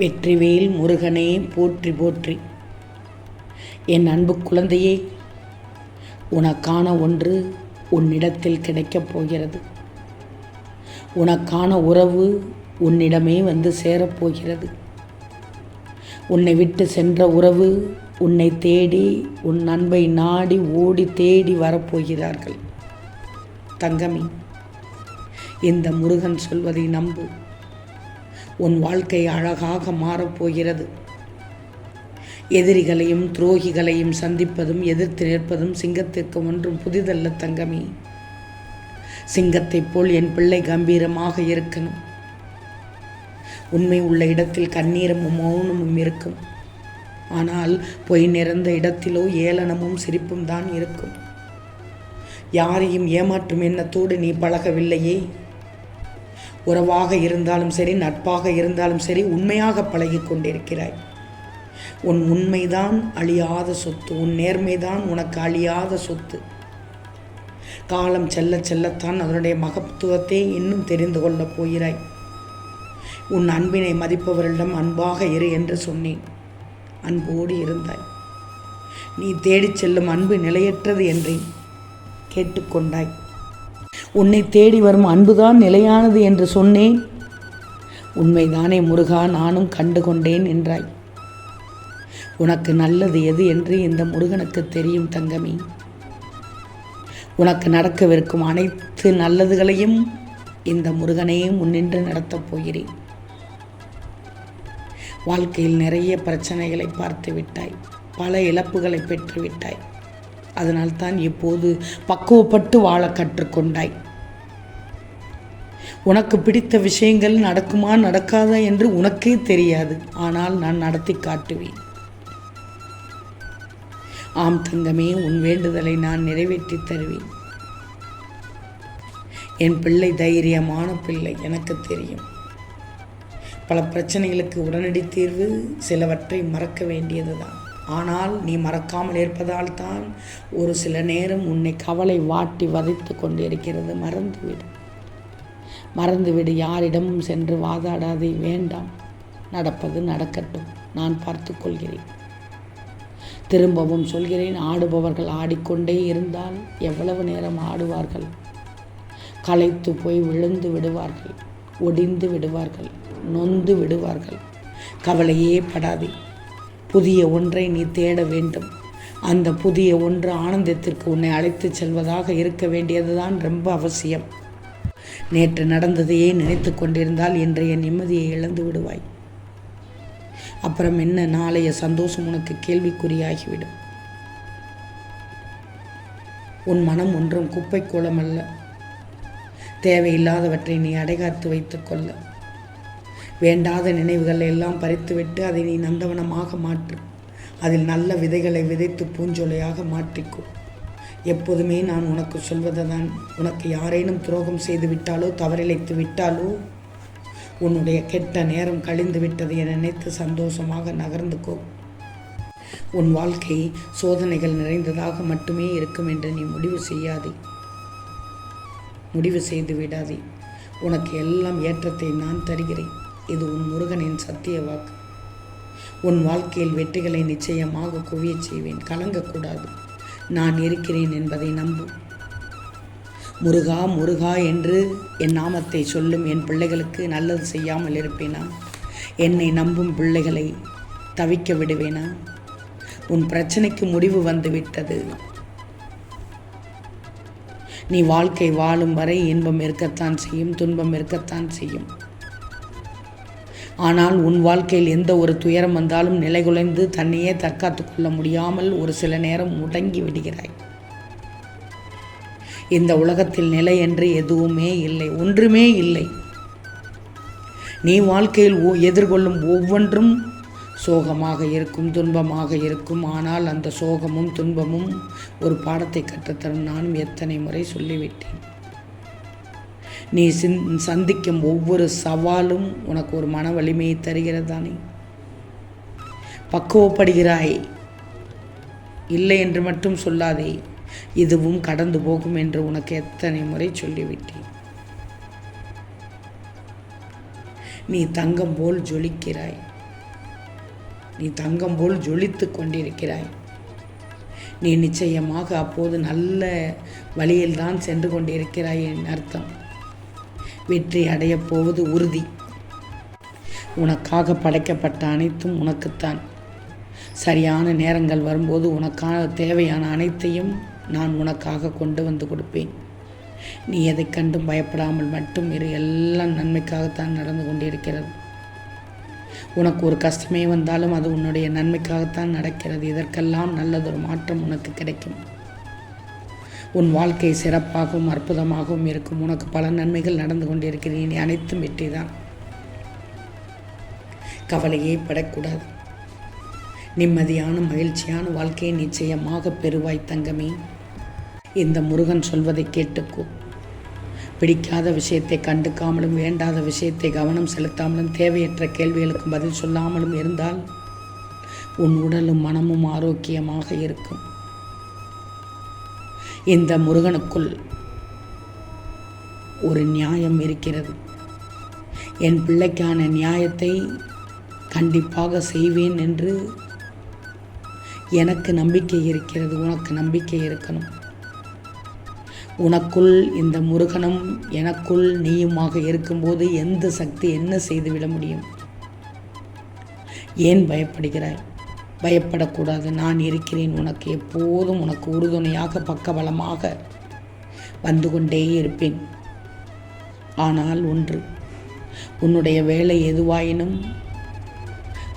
வெற்றிவேல் முருகனே போற்றி போற்றி. என் அன்பு குழந்தையே உனக்கான ஒன்று உன்னிடத்தில் கிடைக்கப் போகிறது. உனக்கான உறவு உன்னிடமே வந்து சேரப்போகிறது உன்னை விட்டு சென்ற உறவு உன்னை தேடி உன் அன்பை நாடி ஓடி தேடி வரப்போகிறார்கள் தங்கமி இந்த முருகன் சொல்வதை நம்பு. உன் வாழ்க்கை அழகாக மாறப்போகிறது எதிரிகளையும் துரோகிகளையும் சந்திப்பதும் எதிர்த்து நிற்பதும் சிங்கத்திற்கு ஒன்றும் புதிதல்ல தங்கமி. சிங்கத்தைப் போல் என் பிள்ளை கம்பீரமாக இருக்கணும். உண்மை உள்ள இடத்தில் கண்ணீரமும் மௌனமும் இருக்கும். ஆனால் பொய் நிறைந்த இடத்திலோ ஏளனமும் சிரிப்பும் தான் இருக்கும். யாரையும் ஏமாற்றும் எண்ணத்தோடு நீ பழகவில்லையே. உறவாக இருந்தாலும் சரி நட்பாக இருந்தாலும் சரி உண்மையாக பழகி கொண்டிருக்கிறாய். உன் உண்மைதான் அழியாத சொத்து உன் நேர்மைதான் உனக்கு அழியாத சொத்து. காலம் செல்ல செல்லத்தான் அதனுடைய மகத்துவத்தை இன்னும் தெரிந்து கொள்ளப் போகிறாய். உன் அன்பினை மதிப்பவர்களிடம் அன்பாக இரு என்று சொன்னேன். அன்போடு இருந்தாய். நீ தேடிச் செல்லும் அன்பு நிலையற்றது என்றேன். கேட்டுக்கொண்டாய் உன்னை தேடி வரும் அன்புதான் நிலையானது என்று சொன்னேன். உண்மைதானே முருகா நானும் கண்டு கொண்டேன் என்றாய். உனக்கு நல்லது எது என்று இந்த முருகனுக்கு தெரியும் தங்கமி. உனக்கு நடக்கவிருக்கும் அனைத்து நல்லதுகளையும் இந்த முருகனையும் முன்னின்று நடத்தப் போகிறேன். வாழ்க்கையில் நிறைய பிரச்சனைகளை பார்த்து விட்டாய். பல இழப்புகளை பெற்று அதனால் அதனால்தான் இப்போது பக்குவப்பட்டு வாழ கற்றுக்கொண்டாய். உனக்கு பிடித்த விஷயங்கள் நடக்குமா நடக்காதா என்று உனக்கே தெரியாது. ஆனால் நான் நடத்தி காட்டுவேன். ஆம் தங்கமே உன் வேண்டுதலை நான் நிறைவேற்றி தருவேன். என் பிள்ளை தைரியமான பிள்ளை எனக்கு தெரியும். பல பிரச்சனைகளுக்கு உடனடி தீர்வு சிலவற்றை மறக்க வேண்டியதுதான். ஆனால் நீ மறக்காமல் இருப்பதால் தான் ஒரு சில நேரம் உன்னை கவலை வாட்டி வதைத்து கொண்டிருக்கிறது. மறந்துவிடு. மறந்துவிடு. யாரிடமும் சென்று வாதாடாதே. வேண்டாம். நடப்பது நடக்கட்டும். நான் பார்த்து கொள்கிறேன். திரும்பவும் சொல்கிறேன். ஆடுபவர்கள் ஆடிக்கொண்டே இருந்தால் எவ்வளவு நேரம் ஆடுவார்கள்? களைத்து போய் விழுந்து விடுவார்கள். ஒடிந்து விடுவார்கள். நொந்து விடுவார்கள். கவலையே படாதே. புதிய ஒன்றை நீ தேட வேண்டும். அந்த புதிய ஒன்று ஆனந்தத்திற்கு உன்னை அழைத்து செல்வதாக இருக்க வேண்டியதுதான் ரொம்ப அவசியம். நேற்று நடந்ததையே நினைத்து கொண்டிருந்தால் இன்றைய நிம்மதியை இழந்து விடுவாய். அப்புறம் என்ன? நாளைய சந்தோஷம் உனக்கு கேள்விக்குறியாகிவிடும். உன் மனம் ஒன்றும் குப்பை கூலம் அல்ல தேவையில்லாதவற்றை நீ அடைகாத்து வைத்துக்கொள்ள வேண்டாத நினைவுகளை எல்லாம் பறித்துவிட்டு அதை நீ நந்தவனமாக மாற்று. அதில் நல்ல விதைகளை விதைத்து பூஞ்சொலையாக மாற்றிக்கோ. எப்போதுமே நான் உனக்கு சொல்வது தான் உனக்கு யாரேனும் துரோகம் செய்து விட்டாலோ தவறிழைத்து விட்டாலோ உன்னுடைய கெட்ட நேரம் கழிந்து விட்டது என நினைத்து சந்தோஷமாக நகர்ந்துக்கோ உன் வாழ்க்கை சோதனைகள் நிறைந்ததாக மட்டுமே இருக்கும் என்று நீ முடிவு செய்யாதே. முடிவு செய்து விடாதே. உனக்கு எல்லாம் ஏற்றத்தை நான் தருகிறேன். இது உன் முருகனின் சத்திய வாக்கு. உன் வாழ்க்கையில் வெற்றிகளை நிச்சயமாக குவியச் செய்வேன். கலங்கக்கூடாது. நான் இருக்கிறேன் என்பதை நம்பு. முருகா முருகா என்று என் நாமத்தை சொல்லும் என் பிள்ளைகளுக்கு நல்லது செய்யாமல் இருப்பேனா? என்னை நம்பும் பிள்ளைகளை தவிக்க விடுவேனா? உன் பிரச்சனைக்கு முடிவு வந்துவிட்டது நீ வாழ்க்கை வாழும் வரை இன்பம் இருக்கத்தான் செய்யும் துன்பம் இருக்கத்தான் செய்யும். ஆனால் உன் வாழ்க்கையில் எந்த ஒரு துயரம் வந்தாலும் நிலைகுலைந்து தன்னையே தற்காத்து கொள்ள முடியாமல் ஒரு சில நேரம் முடங்கி விடுகிறாய். இந்த உலகத்தில் நிலை என்று எதுவுமே இல்லை ஒன்றுமே இல்லை. நீ வாழ்க்கையில் எதிர்கொள்ளும் ஒவ்வொன்றும் சோகமாக இருக்கும் துன்பமாக இருக்கும். ஆனால் அந்த சோகமும் துன்பமும் ஒரு பாடத்தை கற்றுத்தரும் நானும் எத்தனை முறை சொல்லிவிட்டேன். நீ சிந் சந்திக்கும் ஒவ்வொரு சவாலும் உனக்கு ஒரு மன வலிமையை தருகிறது தானே? பக்குவப்படுகிறாய். இல்லை என்று மட்டும் சொல்லாதே. இதுவும் கடந்து போகும் என்று உனக்கு எத்தனை முறை சொல்லிவிட்டேன். நீ தங்கம் போல் ஜொலிக்கிறாய். நீ தங்கம் போல் ஜொலித்து கொண்டிருக்கிறாய். நீ நிச்சயமாக அப்போது நல்ல வழியில்தான் சென்று கொண்டிருக்கிறாய் என் அர்த்தம். வெற்றி அடையப் போவது உறுதி. உனக்காக படைக்கப்பட்ட அனைத்தும் உனக்குத்தான். சரியான நேரங்கள் வரும்போது உனக்கான தேவையான அனைத்தையும் நான் உனக்காக கொண்டு வந்து கொடுப்பேன். நீ எதை கண்டும் பயப்படாமல் மட்டும் இரு. எல்லாம் நன்மைக்காகத்தான் நடந்து கொண்டிருக்கிறது. உனக்கு ஒரு கஷ்டமே வந்தாலும் அது உன்னுடைய நன்மைக்காகத்தான் நடக்கிறது. இதற்கெல்லாம் நல்லதொரு மாற்றம் உனக்கு கிடைக்கும். உன் வாழ்க்கை சிறப்பாகவும் அற்புதமாகவும் இருக்கும். உனக்கு பல நன்மைகள் நடந்து கொண்டிருக்கிறேன். இனி அனைத்தும் வெற்றிதான். கவலையே படக்கூடாது. நிம்மதியான மகிழ்ச்சியான வாழ்க்கையை நிச்சயமாக பெறுவாய் தங்கமே. இந்த முருகன் சொல்வதை கேட்டுக்கோ. பிடிக்காத விஷயத்தை கண்டுக்காமலும் வேண்டாத விஷயத்தை கவனம் செலுத்தாமலும் தேவையற்ற கேள்விகளுக்கு பதில் சொல்லாமலும் இருந்தால் உன் உடலும் மனமும் ஆரோக்கியமாக இருக்கும். இந்த முருகனுக்குள் ஒரு நியாயம் இருக்கிறது. என் பிள்ளைக்கான நியாயத்தை கண்டிப்பாக செய்வேன் என்று எனக்கு நம்பிக்கை இருக்கிறது. உனக்கு நம்பிக்கை இருக்கணும். உனக்குள் இந்த முருகனும் எனக்குள் நீயுமாக இருக்கும்போது எந்த சக்தி என்ன செய்துவிட முடியும்? ஏன் பயப்படுகிறாய்? பயப்படக்கூடாது. நான் இருக்கிறேன் உனக்கு எப்போதும் உனக்கு உறுதுணையாக பக்கபலமாக வந்து கொண்டே இருப்பேன். ஆனால் ஒன்று உன்னுடைய வேலை எதுவாயினும்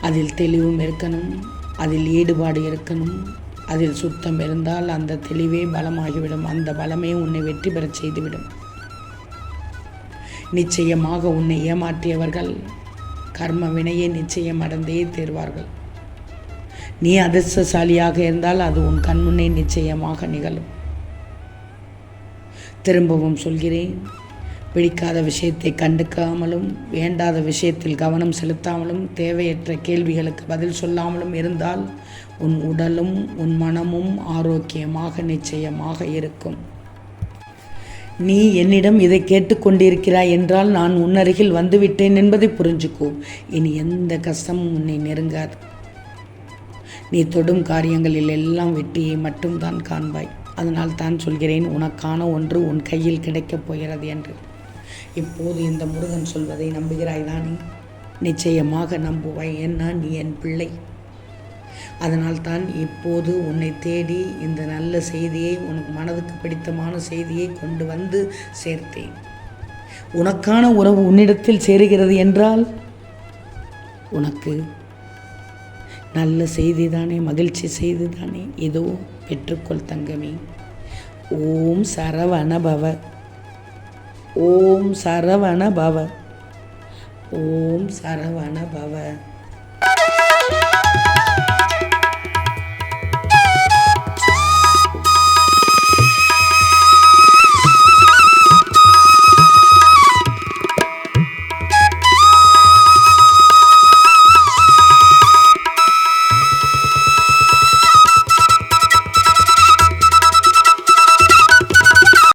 அதில் தெளிவும் இருக்கணும் அதில் ஈடுபாடு இருக்கணும் அதில் சுத்தம் இருந்தால் அந்த தெளிவே பலமாகிவிடும். அந்த பலமே உன்னை வெற்றி பெறச் செய்துவிடும். நிச்சயமாக உன்னை ஏமாற்றியவர்கள் கர்ம வினையை நிச்சயம் அடைந்தே தேர்வார்கள். நீ அதிர்ஷ்டசாலியாக இருந்தால் அது உன் கண்முன்னே நிச்சயமாக நிகழும். திரும்பவும் சொல்கிறேன் பிடிக்காத விஷயத்தை கண்டுக்காமலும் வேண்டாத விஷயத்தில் கவனம் செலுத்தாமலும் தேவையற்ற கேள்விகளுக்கு பதில் சொல்லாமலும் இருந்தால் உன் உடலும் உன் மனமும் ஆரோக்கியமாக நிச்சயமாக இருக்கும். நீ என்னிடம் இதை கேட்டுக்கொண்டிருக்கிறாய் என்றால் நான் உன்னருகில் வந்துவிட்டேன் என்பதை புரிஞ்சுக்கோ. இனி எந்த கஷ்டமும் உன்னை நெருங்காது. நீ தொடும் காரியங்களில் எல்லாம் வெற்றியை மட்டும்தான் காண்பாய். அதனால் தான் சொல்கிறேன் உனக்கான ஒன்று உன் கையில் கிடைக்கப் போகிறது என்று. இப்போது இந்த முருகன் சொல்வதை நம்புகிறாய் தானே? நிச்சயமாக நம்புவாய். என்ன நீ என் பிள்ளை. அதனால் தான் இப்போது உன்னை தேடி இந்த நல்ல செய்தியை உனக்கு மனதுக்கு பிடித்தமான செய்தியை கொண்டு வந்து சேர்த்தேன். உனக்கான உறவு உன்னிடத்தில் சேருகிறது என்றால் உனக்கு நல்ல செய்தி தானே மகிழ்ச்சி செய்தி தானே ஏதோ பெற்றுக்கொள் தங்கமே. ஓம் சரவணபவ. ஓம் சரவண பவ ஓம் சரவண பவ